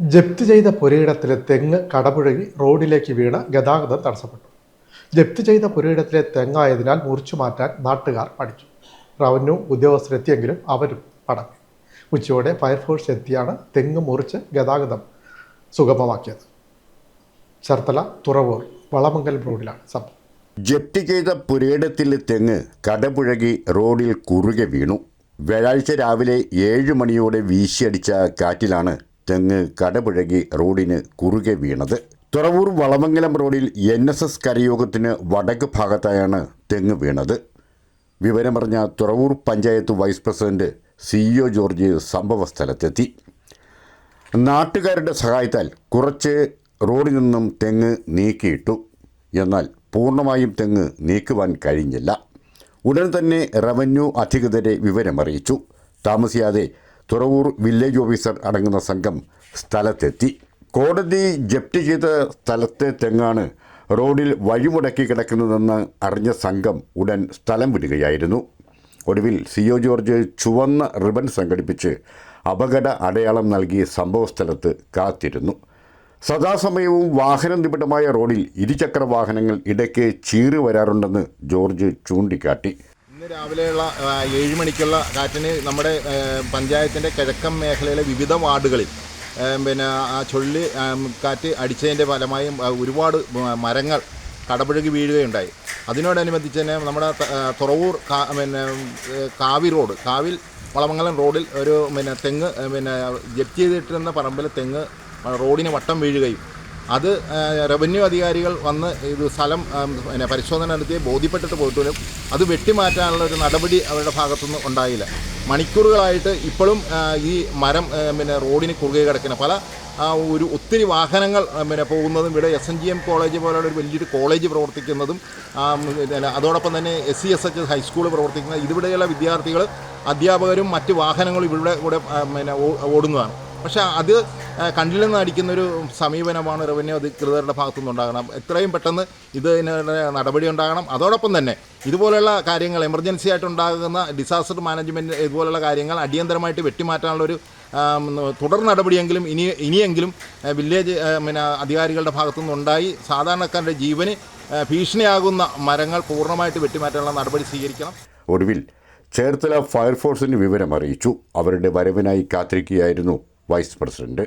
ജപ്തി ചെയ്ത പുരയിടത്തിലെ തെങ്ങ് കടപുഴകി റോഡിലേക്ക് വീണ് ഗതാഗതം തടസ്സപ്പെട്ടു. ജപ്തി ചെയ്ത പുരയിടത്തിലെ തെങ്ങായതിനാൽ മുറിച്ചു മാറ്റാൻ നാട്ടുകാർ പഠിച്ചു. റവന്യൂ ഉദ്യോഗസ്ഥരെത്തിയെങ്കിലും അവരും പടങ്ങി ഉച്ചയോടെ ഫയർഫോഴ്സ് എത്തിയാണ് തെങ്ങ് മുറിച്ച് ഗതാഗതം സുഗമമാക്കിയത്. ചേർത്തല തുറവൂർ വളമംഗലം റോഡിലാണ് സംഭവം. ജപ്തി ചെയ്ത പുരയിടത്തിലെ തെങ്ങ് കടപുഴകി റോഡിൽ കുറുകെ വീണു. വ്യാഴാഴ്ച രാവിലെ ഏഴ് മണിയോടെ വീശിയടിച്ച കാറ്റിലാണ് തെങ്ങ് കടപുഴകി റോഡിന് കുറുകെ വീണത്. തുറവൂർ വളമംഗലം റോഡിൽ എൻ എസ് എസ് കരയോഗത്തിന് വടക്ക് ഭാഗത്തായാണ് തെങ്ങ് വീണത്. വിവരമറിഞ്ഞ Thuravoor panchayat vice president C O George സംഭവസ്ഥലത്തെത്തി നാട്ടുകാരുടെ സഹായത്താൽ കുറച്ച് റോഡിൽ നിന്നും തെങ്ങ് നീക്കിയിട്ടു. എന്നാൽ പൂർണമായും തെങ്ങ് നീക്കുവാൻ കഴിഞ്ഞില്ല. ഉടൻ തന്നെ റവന്യൂ അധികൃതരെ വിവരമറിയിച്ചു. താമസിയാതെ തുറവൂർ വില്ലേജ് ഓഫീസർ അടങ്ങുന്ന സംഘം സ്ഥലത്തെത്തി. കോടതി ജപ്തി ചെയ്ത സ്ഥലത്തെ തെങ്ങാണ് റോഡിൽ വഴിമുടക്കി കിടക്കുന്നതെന്ന് അറിഞ്ഞ സംഘം ഉടൻ സ്ഥലം വിടുകയായിരുന്നു. ഒടുവിൽ സി ഒ ജോർജ് ചുവന്ന റിബൺ സംഘടിപ്പിച്ച് അപകട അടയാളം നൽകി സംഭവസ്ഥലത്ത് കാത്തിരുന്നു. സദാസമയവും വാഹന നിബിഡമായ റോഡിൽ ഇരുചക്ര വാഹനങ്ങൾ ഇടയ്ക്ക് ചീറി വരാറുണ്ടെന്ന് ജോർജ് ചൂണ്ടിക്കാട്ടി. രാവിലെയുള്ള ഏഴ് മണിക്കുള്ള കാറ്റിന് നമ്മുടെ പഞ്ചായത്തിന്റെ കിഴക്കൻ മേഖലയിലെ വിവിധ വാർഡുകളിൽ പിന്നെ ആ ചൊള്ളി കാറ്റ് അടിച്ചതിന്റെ ഫലമായും ഒരുപാട് മരങ്ങൾ കടപുഴകി വീഴുകയുണ്ടായി. അതിനോടനുബന്ധിച്ച് തന്നെ നമ്മുടെ തുറവൂർ പിന്നെ കാവി റോഡ് കാവിൽ വളമംഗലം റോഡിൽ ഒരു പിന്നെ തെങ്ങ് പിന്നെ ജപ്തി ചെയ്തിട്ടിരുന്ന പറമ്പിൽ തെങ്ങ് റോഡിന് വട്ടം വീഴുകയും അത് റവന്യൂ അധികാരികൾ വന്ന് ഇത് സ്ഥലം പിന്നെ പരിശോധന നടത്തി ബോധ്യപ്പെട്ടിട്ട് പോയിട്ടും അത് വെട്ടിമാറ്റാനുള്ള ഒരു നടപടി അവരുടെ ഭാഗത്തുനിന്ന് ഉണ്ടായില്ല. മണിക്കൂറുകളായിട്ട് ഇപ്പോഴും ഈ മരം പിന്നെ റോഡിന് കുറുകെ കിടക്കുന്ന പല ഒരു ഒത്തിരി വാഹനങ്ങൾ പിന്നെ പോകുന്നതും ഇവിടെ S N G M college പോലെയുള്ള ഒരു വലിയൊരു കോളേജ് പ്രവർത്തിക്കുന്നതും അതോടൊപ്പം തന്നെ S C S H high school പ്രവർത്തിക്കുന്ന ഇതിവിടെയുള്ള വിദ്യാർത്ഥികൾ അധ്യാപകരും മറ്റ് വാഹനങ്ങളും ഇവിടെ ആ, പിന്നെ ഓടുന്നതാണ്. പക്ഷേ അത് കണ്ടിൽ നിന്ന് അടിക്കുന്നൊരു സമീപനമാണ് റവന്യൂ അധികൃതരുടെ ഭാഗത്തുനിന്ന് ഉണ്ടാകണം. എത്രയും പെട്ടെന്ന് ഇതിന് നടപടി ഉണ്ടാകണം. അതോടൊപ്പം തന്നെ ഇതുപോലെയുള്ള കാര്യങ്ങൾ എമർജൻസി ആയിട്ട് ഉണ്ടാകുന്ന ഡിസാസ്റ്റർ മാനേജ്മെന്റ് ഇതുപോലെയുള്ള കാര്യങ്ങൾ അടിയന്തരമായിട്ട് വെട്ടിമാറ്റാനുള്ള ഒരു തുടർ നടപടിയെങ്കിലും ഇനി ഇനിയെങ്കിലും വില്ലേജ് പിന്നെ അധികാരികളുടെ ഭാഗത്തുനിന്ന് ഉണ്ടായി. സാധാരണക്കാരുടെ ജീവന് ഭീഷണിയാകുന്ന മരങ്ങൾ പൂർണമായിട്ട് വെട്ടിമാറ്റാനുള്ള നടപടി സ്വീകരിക്കണം. ഒടുവിൽ ചേർത്തല ഫയർഫോഴ്സിന് വിവരം അറിയിച്ചു അവരുടെ വരവിനായി കാത്തിരിക്കുകയായിരുന്നു വൈസ് പ്രസിഡന്റ്.